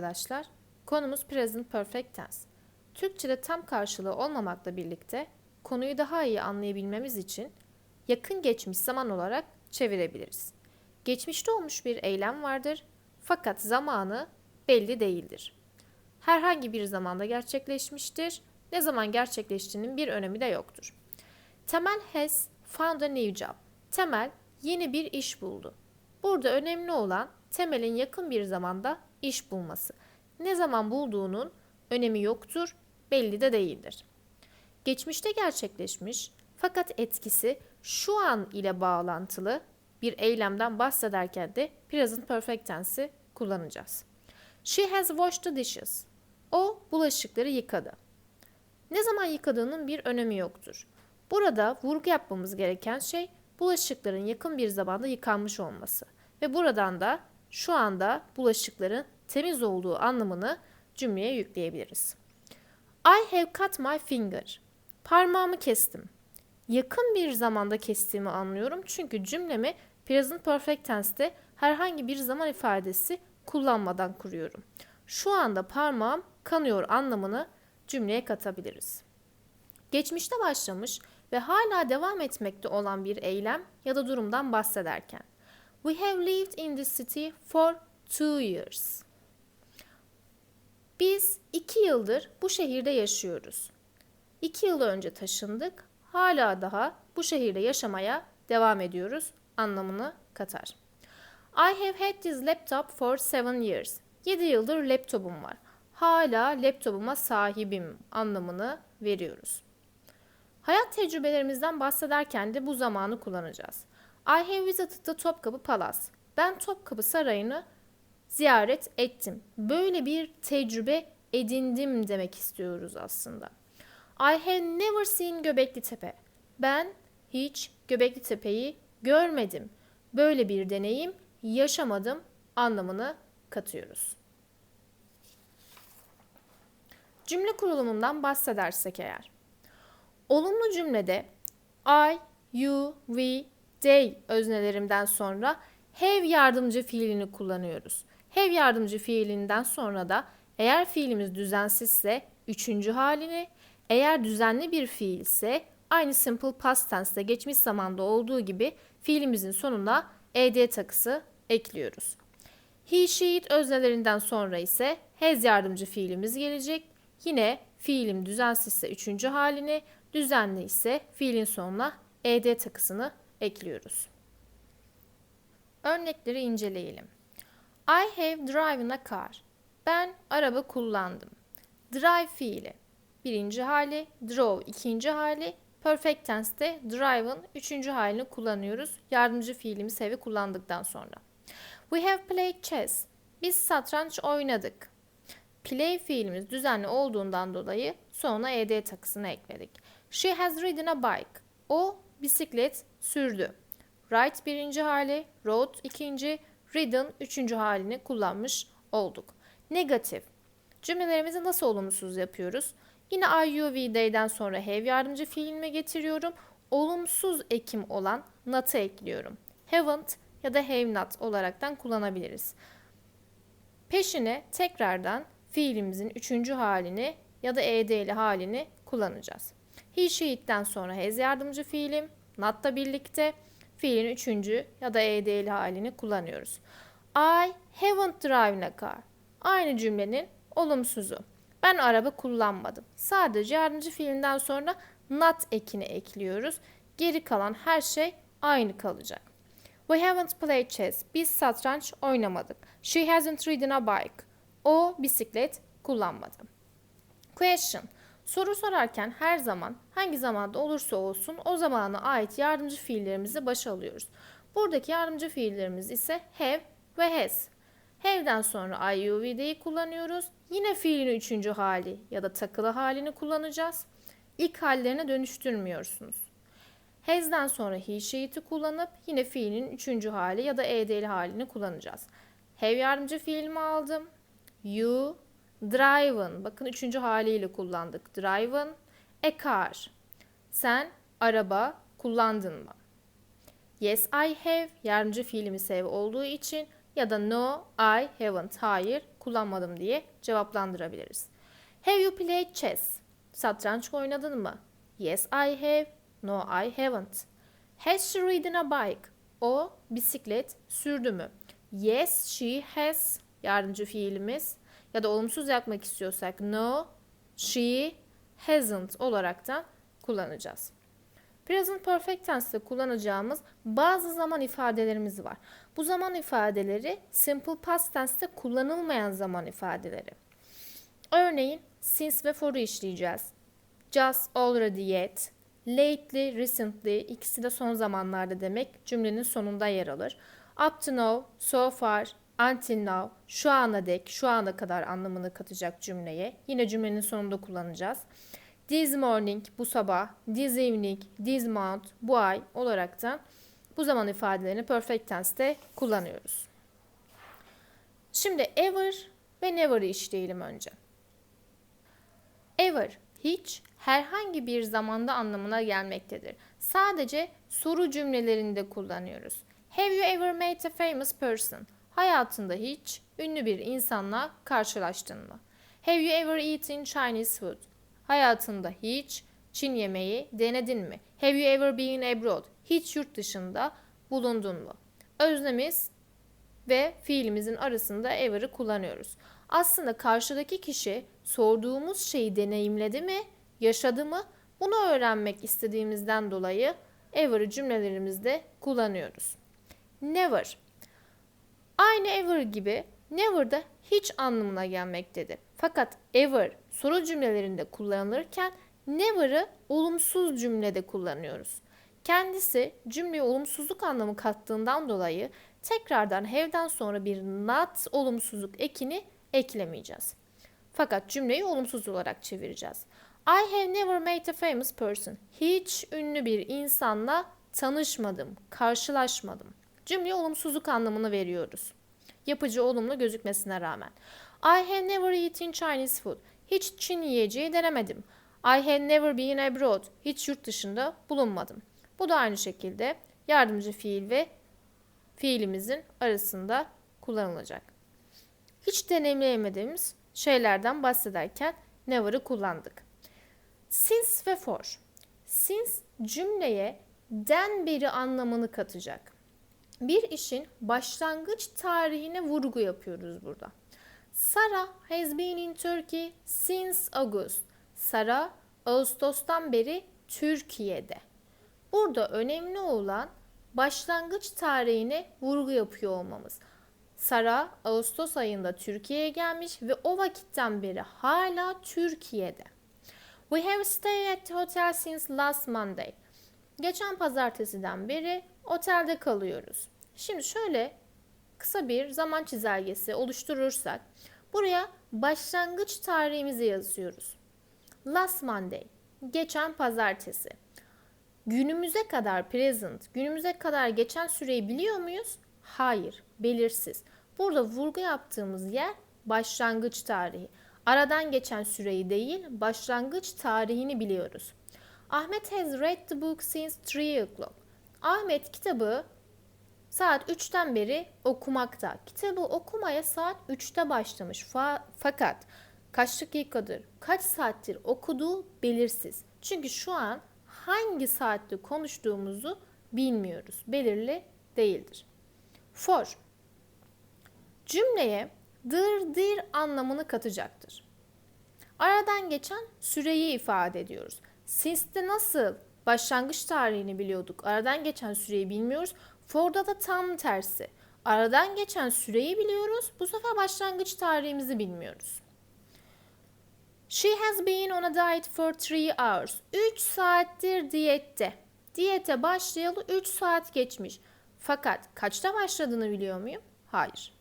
arkadaşlar. Konumuz present perfect tense. Türkçe'de tam karşılığı olmamakla birlikte konuyu daha iyi anlayabilmemiz için yakın geçmiş zaman olarak çevirebiliriz. Geçmişte olmuş bir eylem vardır fakat zamanı belli değildir. Herhangi bir zamanda gerçekleşmiştir. Ne zaman gerçekleştiğinin bir önemi de yoktur. Temel has found a new job. Temel yeni bir iş buldu. Burada önemli olan Temel'in yakın bir zamanda iş bulması. Ne zaman bulduğunun önemi yoktur, belli de değildir. Geçmişte gerçekleşmiş fakat etkisi şu an ile bağlantılı bir eylemden bahsederken de present perfect tense'i kullanacağız. She has washed the dishes. O bulaşıkları yıkadı. Ne zaman yıkadığının bir önemi yoktur. Burada vurgu yapmamız gereken şey bulaşıkların yakın bir zamanda yıkanmış olması ve buradan da şu anda bulaşıkların temiz olduğu anlamını cümleye yükleyebiliriz. I have cut my finger. Parmağımı kestim. Yakın bir zamanda kestiğimi anlıyorum çünkü cümlemi present perfect tense'te herhangi bir zaman ifadesi kullanmadan kuruyorum. Şu anda parmağım kanıyor anlamını cümleye katabiliriz. Geçmişte başlamış ve hala devam etmekte olan bir eylem ya da durumdan bahsederken We have lived in this city for two years. Biz iki yıldır bu şehirde yaşıyoruz. İki yıl önce taşındık, hala daha bu şehirde yaşamaya devam ediyoruz anlamını katar. I have had this laptop for seven years. Yedi yıldır laptopum var. Hala laptopuma sahibim anlamını veriyoruz. Hayat tecrübelerimizden bahsederken de bu zamanı kullanacağız. I have visited the Topkapı Palace. Ben Topkapı Sarayı'nı ziyaret ettim. Böyle bir tecrübe edindim demek istiyoruz aslında. I have never seen Göbekli Tepe. Ben hiç Göbekli Tepe'yi görmedim. Böyle bir deneyim yaşamadım anlamını katıyoruz. Cümle kurulumundan bahsedersek eğer. Olumlu cümlede I, you, we, they öznelerimden sonra have yardımcı fiilini kullanıyoruz. Have yardımcı fiilinden sonra da eğer fiilimiz düzensizse üçüncü halini, eğer düzenli bir fiil ise aynı simple past tense'de geçmiş zamanda olduğu gibi fiilimizin sonuna ed takısı ekliyoruz. He, she, it öznelerinden sonra ise has yardımcı fiilimiz gelecek. Yine fiilim düzensizse üçüncü halini, düzenli ise fiilin sonuna ed takısını ekliyoruz. Örnekleri inceleyelim. I have driven a car. Ben araba kullandım. Drive fiili birinci hali, drove ikinci hali, perfect tense'te drive'ın üçüncü halini kullanıyoruz. Yardımcı fiilimiz have'i kullandıktan sonra. We have played chess. Biz satranç oynadık. Play fiilimiz düzenli olduğundan dolayı sonuna ed takısını ekledik. She has ridden a bike. O bisiklet sürdü. Ride birinci hali, rode ikinci, ridden üçüncü halini kullanmış olduk. Negatif. Cümlelerimizi nasıl olumsuz yapıyoruz? Yine I, you, we, they'den sonra have yardımcı fiilime getiriyorum. Olumsuz ekim olan not'ı ekliyorum. Haven't ya da have not olaraktan kullanabiliriz. Peşine tekrardan fiilimizin üçüncü halini ya da ed'li halini kullanacağız. He, she, it'ten sonra has yardımcı fiilim, not'la birlikte fiilin üçüncü ya da ed'li halini kullanıyoruz. I haven't driven a car. Aynı cümlenin olumsuzu. Ben araba kullanmadım. Sadece yardımcı fiilinden sonra not ekini ekliyoruz. Geri kalan her şey aynı kalacak. We haven't played chess. Biz satranç oynamadık. She hasn't ridden a bike. O bisiklet kullanmadı. Question. Soru sorarken her zaman hangi zamanda olursa olsun o zamana ait yardımcı fiillerimizi başa alıyoruz. Buradaki yardımcı fiillerimiz ise have ve has. Have'den sonra I, you, we, they'i kullanıyoruz. Yine fiilin üçüncü hali ya da takılı halini kullanacağız. İlk hallerine dönüştürmüyorsunuz. Has'den sonra he, she, it'i kullanıp yine fiilin üçüncü hali ya da ed'li halini kullanacağız. Have yardımcı fiilimi aldım. You, driven. Bakın üçüncü haliyle kullandık. Driven, a car. Sen araba kullandın mı? Yes, I have. Yardımcı fiilimiz have olduğu için ya da no, I haven't, hayır kullanmadım diye cevaplandırabiliriz. Have you played chess? Satranç oynadın mı? Yes, I have. No, I haven't. Has she ridden a bike? O bisiklet sürdü mü? Yes, she has. Yardımcı fiilimiz. Ya da olumsuz yapmak istiyorsak no, she hasn't olarak da kullanacağız. Present perfect tense'te kullanacağımız bazı zaman ifadelerimiz var. Bu zaman ifadeleri simple past tense'te kullanılmayan zaman ifadeleri. Örneğin since ve for'u işleyeceğiz. Just, already, yet, lately, recently ikisi de son zamanlarda demek cümlenin sonunda yer alır. Up to now, so far, until now, şu ana dek, şu ana kadar anlamını katacak cümleye. Yine cümlenin sonunda kullanacağız. This morning, bu sabah, this evening, this month, bu ay olarak da bu zaman ifadelerini perfect tense'te kullanıyoruz. Şimdi ever ve never'ı işleyelim önce. Ever, hiç, herhangi bir zamanda anlamına gelmektedir. Sadece soru cümlelerinde kullanıyoruz. Have you ever met a famous person? Hayatında hiç ünlü bir insanla karşılaştın mı? Have you ever eaten Chinese food? Hayatında hiç Çin yemeği denedin mi? Have you ever been abroad? Hiç yurt dışında bulundun mu? Öznemiz ve fiilimizin arasında ever'ı kullanıyoruz. Aslında karşıdaki kişi sorduğumuz şeyi deneyimledi mi, yaşadı mı? Bunu öğrenmek istediğimizden dolayı ever'ı cümlelerimizde kullanıyoruz. Never. Aynı ever gibi never da hiç anlamına gelmektedir. Fakat ever soru cümlelerinde kullanılırken never'ı olumsuz cümlede kullanıyoruz. Kendisi cümleye olumsuzluk anlamı kattığından dolayı tekrardan have'den sonra bir not olumsuzluk ekini eklemeyeceğiz. Fakat cümleyi olumsuz olarak çevireceğiz. I have never met a famous person. Hiç ünlü bir insanla tanışmadım, karşılaşmadım. Cümleye olumsuzluk anlamını veriyoruz. Yapıcı olumlu gözükmesine rağmen. I have never eaten Chinese food. Hiç Çin yiyeceği denemedim. I have never been abroad. Hiç yurt dışında bulunmadım. Bu da aynı şekilde yardımcı fiil ve fiilimizin arasında kullanılacak. Hiç deneyimleyemediğimiz şeylerden bahsederken never'ı kullandık. Since ve for. Since cümleye den beri anlamını katacak. Bir işin başlangıç tarihine vurgu yapıyoruz burada. Sarah has been in Turkey since August. Sarah Ağustos'tan beri Türkiye'de. Burada önemli olan başlangıç tarihine vurgu yapıyor olmamız. Sara Ağustos ayında Türkiye'ye gelmiş ve o vakitten beri hala Türkiye'de. We have stayed at the hotel since last Monday. Geçen pazartesiden beri otelde kalıyoruz. Şimdi şöyle kısa bir zaman çizelgesi oluşturursak buraya başlangıç tarihimizi yazıyoruz. Last Monday, geçen pazartesi. Günümüze kadar present, günümüze kadar geçen süreyi biliyor muyuz? Hayır, belirsiz. Burada vurgu yaptığımız yer başlangıç tarihi. Aradan geçen süreyi değil, başlangıç tarihini biliyoruz. Ahmet has read the book since 3 o'clock. Ahmet kitabı saat 3'ten beri okumakta. Kitabı okumaya saat 3'te başlamış. Fa- fakat kaç dakikadır, kaç saattir okuduğu belirsiz. Çünkü şu an hangi saatte konuştuğumuzu bilmiyoruz. Belirli değildir. For cümleye dır dir anlamını katacaktır. Aradan geçen süreyi ifade ediyoruz. Since'de nasıl başlangıç tarihini biliyorduk, aradan geçen süreyi bilmiyoruz. For'da da tam tersi. Aradan geçen süreyi biliyoruz, bu sefer başlangıç tarihimizi bilmiyoruz. She has been on a diet for 3 hours. 3 saattir diyette. Diyete başlayalı 3 saat geçmiş. Fakat kaçta başladığını biliyor muyum? Hayır.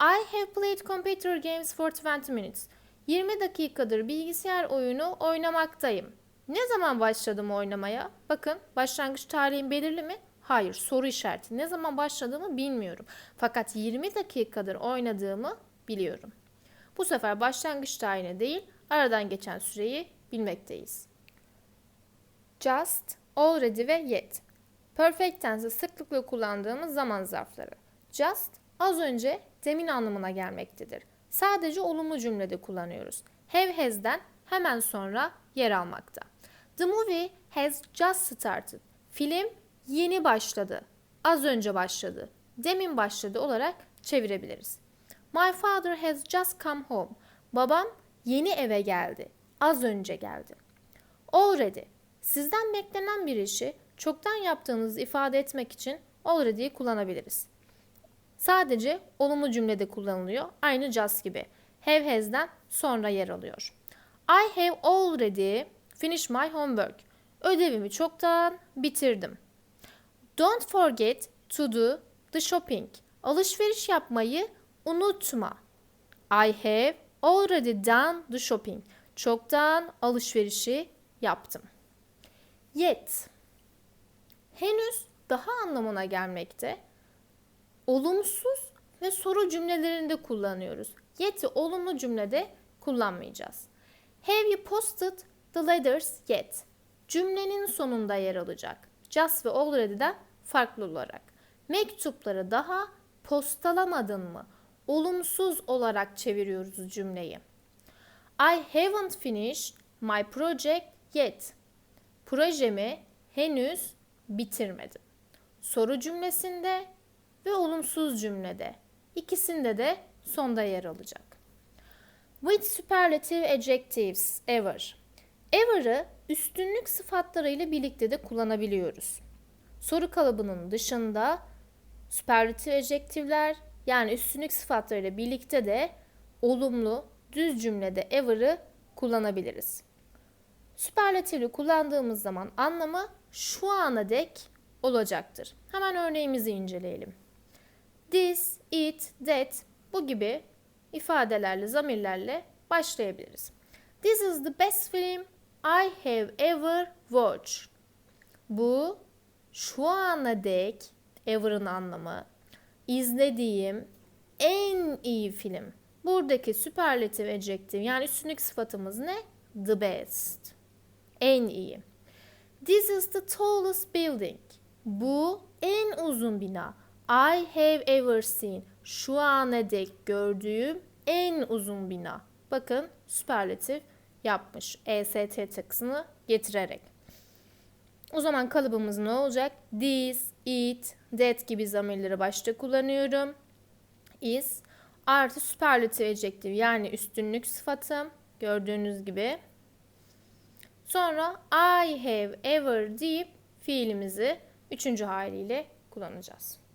I have played computer games for 20 minutes. 20 dakikadır bilgisayar oyunu oynamaktayım. Ne zaman başladım oynamaya? Bakın başlangıç tarihim belirli mi? Hayır soru işareti. Ne zaman başladığımı bilmiyorum. Fakat 20 dakikadır oynadığımı biliyorum. Bu sefer başlangıç tarihine değil aradan geçen süreyi bilmekteyiz. Just, already ve yet. Perfect tense'ı sıklıkla kullandığımız zaman zarfları. Just az önce demin anlamına gelmektedir. Sadece olumlu cümlede kullanıyoruz. Have has'den hemen sonra yer almakta. The movie has just started. Film yeni başladı. Az önce başladı. Demin başladı olarak çevirebiliriz. My father has just come home. Babam yeni eve geldi. Az önce geldi. Already. Sizden beklenen bir işi çoktan yaptığınızı ifade etmek için already'yi kullanabiliriz. Sadece olumlu cümlede kullanılıyor. Aynı just gibi. Have has'den sonra yer alıyor. I have already finished my homework. Ödevimi çoktan bitirdim. Don't forget to do the shopping. Alışveriş yapmayı unutma. I have already done the shopping. Çoktan alışverişi yaptım. Yet. Henüz daha anlamına gelmekte. Olumsuz ve soru cümlelerinde kullanıyoruz. Yet'i olumlu cümlede kullanmayacağız. Have you posted the letters yet? Cümlenin sonunda yer alacak. Just ve already'den farklı olarak. Mektupları daha postalamadın mı? Olumsuz olarak çeviriyoruz cümleyi. I haven't finished my project yet. Projemi henüz bitirmedim. Soru cümlesinde ve olumsuz cümlede. İkisinde de sonda yer alacak. With superlative adjectives ever. Ever'ı üstünlük sıfatlarıyla birlikte de kullanabiliyoruz. Soru kalıbının dışında superlative adjective'ler yani üstünlük sıfatlarıyla birlikte de olumlu düz cümlede ever'ı kullanabiliriz. Süperlatifli kullandığımız zaman anlamı şu ana dek olacaktır. Hemen örneğimizi inceleyelim. This, it, that bu gibi ifadelerle, zamirlerle başlayabiliriz. This is the best film I have ever watched. Bu şu ana dek ever'ın anlamı izlediğim en iyi film. Buradaki süperlatif adjective yani üstünlük sıfatımız ne? The best. En iyi. This is the tallest building. Bu en uzun bina. I have ever seen. Şu ana dek gördüğüm en uzun bina. Bakın süperlatif yapmış. EST takısını getirerek. O zaman kalıbımız ne olacak? This, it, that gibi zamirleri başta kullanıyorum. Is artı süperlatif adjektif yani üstünlük sıfatım. Gördüğünüz gibi. Sonra I have ever deyip fiilimizi üçüncü haliyle kullanacağız.